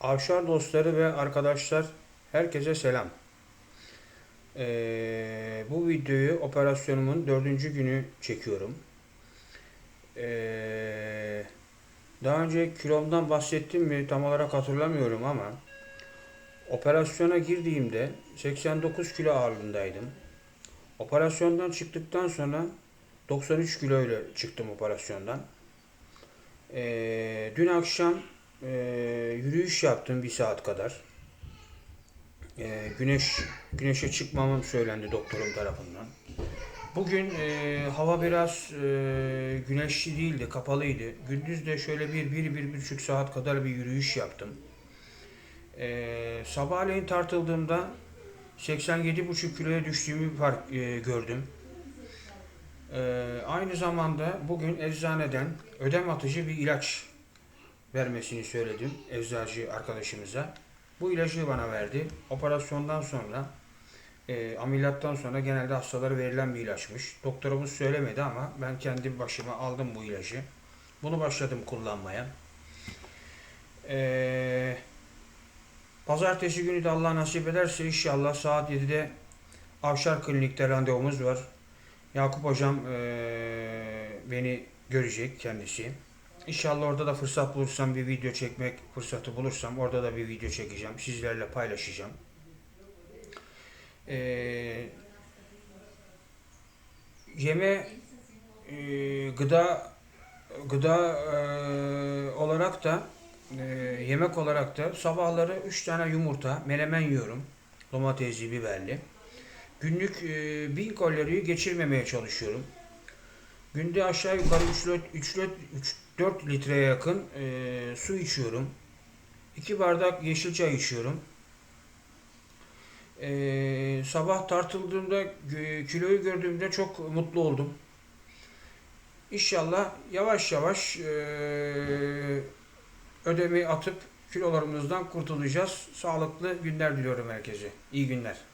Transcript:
Avşar dostları ve arkadaşlar herkese selam. Ee, bu videoyu operasyonumun dördüncü günü çekiyorum. Ee, daha önce kilomdan bahsettim mi tam olarak hatırlamıyorum ama operasyona girdiğimde 89 kilo ağırlığındaydım. Operasyondan çıktıktan sonra 93 kilo ile çıktım operasyondan. Ee, dün akşam e, yürüyüş yaptım bir saat kadar. Ee, güneş güneşe çıkmamam söylendi doktorum tarafından. Bugün e, hava biraz e, güneşli değildi, kapalıydı. Gündüz de şöyle bir, bir, bir buçuk saat kadar bir yürüyüş yaptım. E, sabahleyin tartıldığımda 87,5 kiloya düştüğümü fark, e, gördüm. E, aynı zamanda bugün eczaneden ödem atıcı bir ilaç vermesini söyledim eczacı arkadaşımıza. Bu ilacı bana verdi. Operasyondan sonra, e, ameliyattan sonra genelde hastalara verilen bir ilaçmış. Doktorumuz söylemedi ama ben kendi başıma aldım bu ilacı. Bunu başladım kullanmaya. E, pazartesi günü de Allah nasip ederse inşallah saat 7'de Avşar Klinik'te randevumuz var. Yakup Hocam e, beni görecek kendisi. İnşallah orada da fırsat bulursam bir video çekmek fırsatı bulursam orada da bir video çekeceğim. Sizlerle paylaşacağım. Ee, yeme e, gıda gıda e, olarak da e, yemek olarak da sabahları 3 tane yumurta menemen yiyorum. Domatesli, biberli. Günlük e, 1000 kaloriyi geçirmemeye çalışıyorum. Günde aşağı yukarı 3-4 litreye yakın e, su içiyorum. 2 bardak yeşil çay içiyorum. E, sabah tartıldığımda kiloyu gördüğümde çok mutlu oldum. İnşallah yavaş yavaş e, ödemi atıp kilolarımızdan kurtulacağız. Sağlıklı günler diliyorum herkese. İyi günler.